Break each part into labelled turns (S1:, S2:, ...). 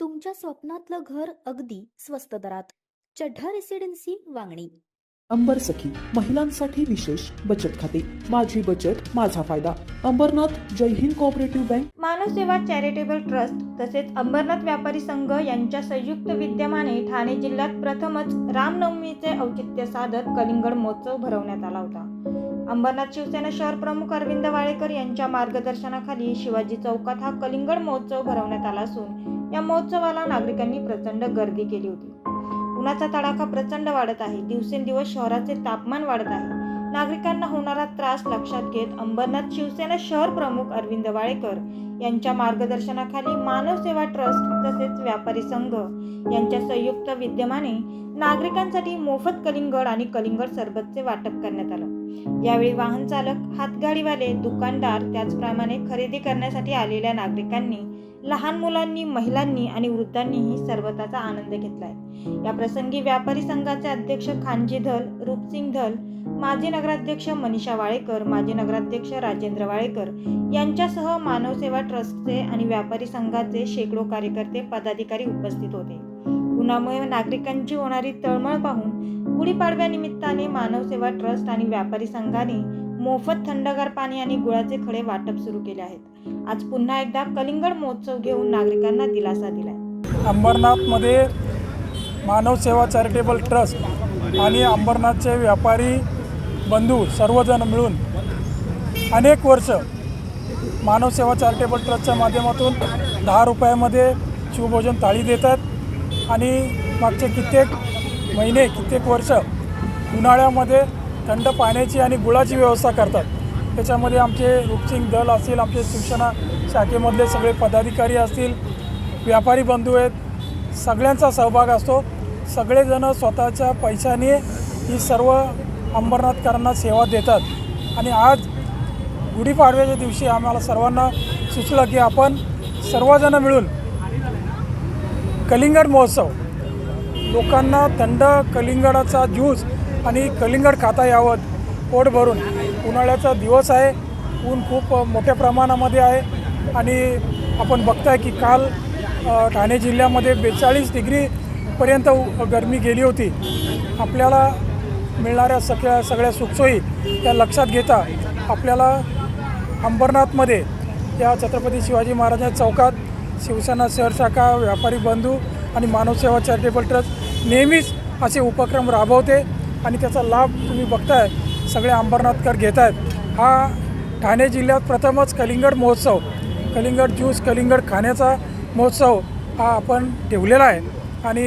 S1: तुमच्या स्वप्नातलं घर अगदी स्वस्त दरात. चढ्ढा रेसिडेन्सी वांगणी.
S2: अंबर सखी महिलांसाठी विशेष बचत खाते. माझी बचत माझा फायदा. Ambarnath Jai Hind cooperative bank.
S3: Manavseva charitable trust तसेच अंबरनाथ व्यापारी संघ यांच्या संयुक्त विद्यमाने ठाणे जिल्ह्यात प्रथमच रामनवमीचे औचित्य साधत कलिंगड महोत्सव भरवण्यात आला होता. अंबरनाथ शिवसेना शहर प्रमुख अरविंद वाळेकर यांच्या मार्गदर्शनाखाली शिवाजी चौकात हा कलिंगड महोत्सव भरवण्यात आला असून या महोत्सवाला नागरिकांनी प्रचंड गर्दी केली होती. उन्हाचा तडाखा प्रचंड वाढत आहे. दिवसेंदिवस शहराचे तापमान वाढत आहे. नागरिकांना होणारा त्रास लक्षात घेत अंबरनाथ शिवसेना शहर प्रमुख अरविंद वाळेकर यांच्या मार्गदर्शनाखाली मानव सेवा ट्रस्ट तसेच व्यापारी संघ यांच्या संयुक्त विद्यमाने नागरिकांसाठी मोफत कलिंगड आणि कलिंगड सरबतचे वाटप करण्यात आलं. यावेळी वाहन चालक हातगाडीवाले दुकानदार त्याचप्रमाणे खरेदी करण्यासाठी आलेल्या नागरिकांनी लहान मुलांनी महिलांनी आणि वृद्धांनीही सरबताचा आनंद घेतलाय. या प्रसंगी व्यापारी संघाचे अध्यक्ष खानजी धल रूपसिंग धल माजी नगराध्यक्ष मनीषा वाळेकर माजी नगराध्यक्ष राजेंद्र वाळेकर यांच्यासह मानव सेवा ट्रस्टचे आणि व्यापारी संघाचे शेकडो कार्यकर्ते पदाधिकारी उपस्थित होते. उन्हामुळे नागरिकांची होणारी तळमळ पाहून गुढीपाडव्यानिमित्ताने मानव सेवा ट्रस्ट आणि व्यापारी संघाने मोफत थंडगार पाणी आणि गुळाचे खडे वाटप सुरू केले आहेत. आज पुन्हा एकदा कलिंगड महोत्सव घेऊन नागरिकांना दिलासा दिलाय.
S4: अंबरनाथमध्ये मानव सेवा चॅरिटेबल ट्रस्ट आणि अंबरनाथचे व्यापारी बंधू सर्वजण मिळून अनेक वर्ष मानव सेवा चॅरिटेबल ट्रस्टच्या माध्यमातून दहा रुपयामध्ये शिवभोजन थाळी देतात. आणि मागचे कित्येक महिने कित्येक वर्ष उन्हाळ्यामध्ये थंड पाण्याची आणि गुळाची व्यवस्था करतात. त्याच्यामध्ये आमचे रूपसिंग दल असतील आमचे शिवसेना शाखेमधले सगळे पदाधिकारी असतील व्यापारी बंधू आहेत सगळ्यांचा सहभाग असतो. सगळेजणं स्वतःच्या पैशाने ही सर्व अंबरनाथकरांना सेवा देतात. आणि आज गुढीपाडव्याच्या दिवशी आम्हाला सर्वांना सुचलं की आपण सर्वजणं मिळून कलिंगड महोत्सव. लोकांना थंड कलिंगडाचा ज्यूस आणि कलिंगड खाता यावं पोट भरून. उन्हाळ्याचा दिवस आहे ऊन खूप मोठ्या प्रमाणामध्ये आहे आणि आपण बघताय की काल ठाणे जिल्ह्यामध्ये बेचाळीस डिग्रीपर्यंत गरमी गेली होती. आपल्याला मिळणाऱ्या सगळ्या सगळ्या सुखसोयी त्या लक्षात घेता आपल्याला अंबरनाथमध्ये या छत्रपती शिवाजी महाराजांच्या चौकात शिवसेना शहर शाखा व्यापारी बंधू आणि मानवसेवा चॅरिटेबल ट्रस्ट नेहमीच असे उपक्रम राबवते आणि त्याचा लाभ तुम्ही बघताय. सगळे अंबरनाथकर घेत आहेत हा ठाणे जिल्ह्यात प्रथमच कलिंगड महोत्सव कलिंगड ज्यूस कलिंगड खाण्याचा महोत्सव हा आपण ठेवलेला आहे. आणि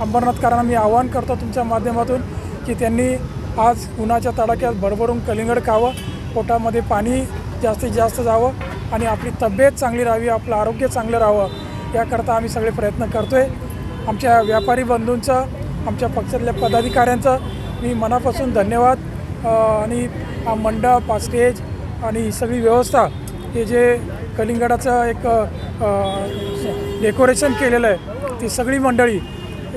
S4: अंबरनाथकरांना मी आवाहन करतो तुमच्या माध्यमातून की त्यांनी आज उन्हाच्या तडाख्यात भरभरून कलिंगड खावं पोटामध्ये पाणी जास्तीत जास्त जावं आणि आपली तब्येत चांगली राहावी आपलं आरोग्य चांगलं राहावं याकरता आम्ही सगळे प्रयत्न करतो आहे आमच्या व्यापारी बंधूंचं आमच्या पक्षातल्या पदाधिकाऱ्यांचं मी मनापासून धन्यवाद. आणि हा मंडप हा स्टेज आणि ही सगळी व्यवस्था हे जे कलिंगडाचं एक डेकोरेशन केलेलं आहे ती सगळी मंडळी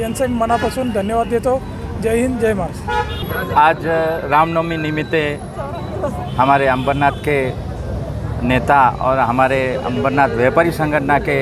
S4: यांचं मी मनापासून धन्यवाद देतो. जय हिंद जय महाराष्ट्र.
S5: आज रामनवमी निमित्त हमारे अंबरनाथ के नेता और हमारे अंबरनाथ व्यापारी संगठन के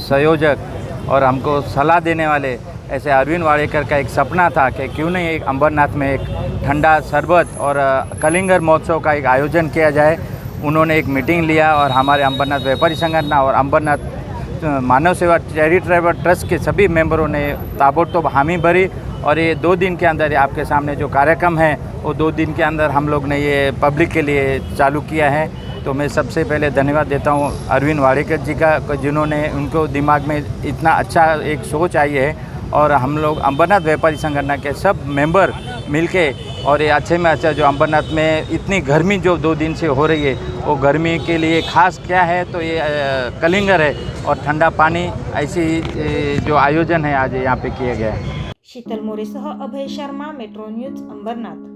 S5: संयोजक और हमको सलाह देने वाले ऐसे अरविंद वाड़ेकर का एक सपना था कि क्यों नहीं एक अंबरनाथ में एक ठंडा शरबत और कलिंगर महोत्सव का एक आयोजन किया जाए। उन्होंने एक मीटिंग लिया और हमारे अंबरनाथ व्यापारी संगठन और अंबरनाथ मानव सेवा चैरिटेबल ट्रस्ट के सभी मेंबरों ने ताबड़तोड़ हामी भरी और ये दो दिन के अंदर आपके सामने जो कार्यक्रम है, वो दो दिन के अंदर हम लोग ने ये पब्लिक के लिए चालू किया है। तो मैं सबसे पहले धन्यवाद देता हूँ अरविंद वाड़ेकर जी का जिन्होंने उनको दिमाग में इतना अच्छा एक सोच आई है और हम लोग अंबरनाथ व्यापारी संगठन के सब मेंबर मिलके और ये अच्छे में अच्छा जो अंबरनाथ में इतनी गर्मी जो दो दिन से हो रही है, वो गर्मी के लिए खास क्या है तो ये कलिंगर है और ठंडा पानी ऐसी जो आयोजन है आज यहाँ पे किया गया है।
S3: Sheetal मोरेसह Abhay Sharma, metro news, Ambarnath.